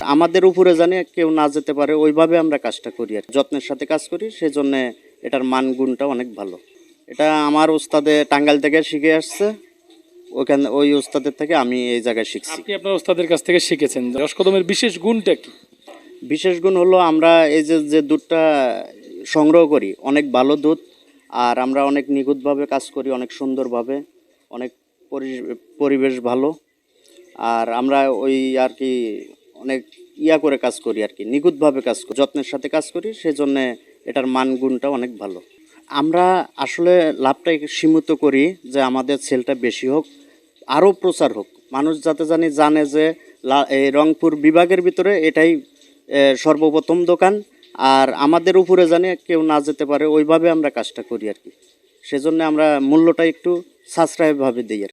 আমাদের উপরে জানি কেউ না যেতে পারে ওইভাবে আমরা কাজটা করি আর যত্নের সাথে কাজ করি সেজন্য এটার মান গুণটা অনেক ভালো। এটা আমার ওস্তাদে টাঙ্গাইল থেকে শিখে আসছে ওখানে ওই ওস্তাদের থেকে আমি এই জায়গায় শিখছি। আপনি আপনার ওস্তাদের কাছ থেকে শিখেছেন। রস কদমের বিশেষ গুণটা কি? বিশেষ গুণ হলো আমরা এই যে যে দুধটা সংগ্রহ করি অনেক ভালো দুধ আর আমরা অনেক নিখুঁতভাবে কাজ করি অনেক সুন্দরভাবে অনেক পরি- পরিবেশ ভালো। আর আমরা ওই আর কি অনেক ইয়া করে কাজ করি আর কি, নিখুঁতভাবে কাজ করি, যত্নের সাথে কাজ করি, সেজন্য এটার মান গুণটা অনেক ভালো। আমরা আসলে লাভটা সীমিত করি যে আমাদের সেলটা বেশি হোক, আরও প্রচার হোক। মানুষ যাতে জানি জানে যে এই রংপুর বিভাগের ভিতরে এটাই সর্বপ্রথম দোকান, আর আমাদের উপরে জানি কেউ না যেতে পারে, ওইভাবে আমরা কাজটা করি আর কি। সেজন্য আমরা মূল্যটা একটু সাশ্রয়ভাবে দিই আর।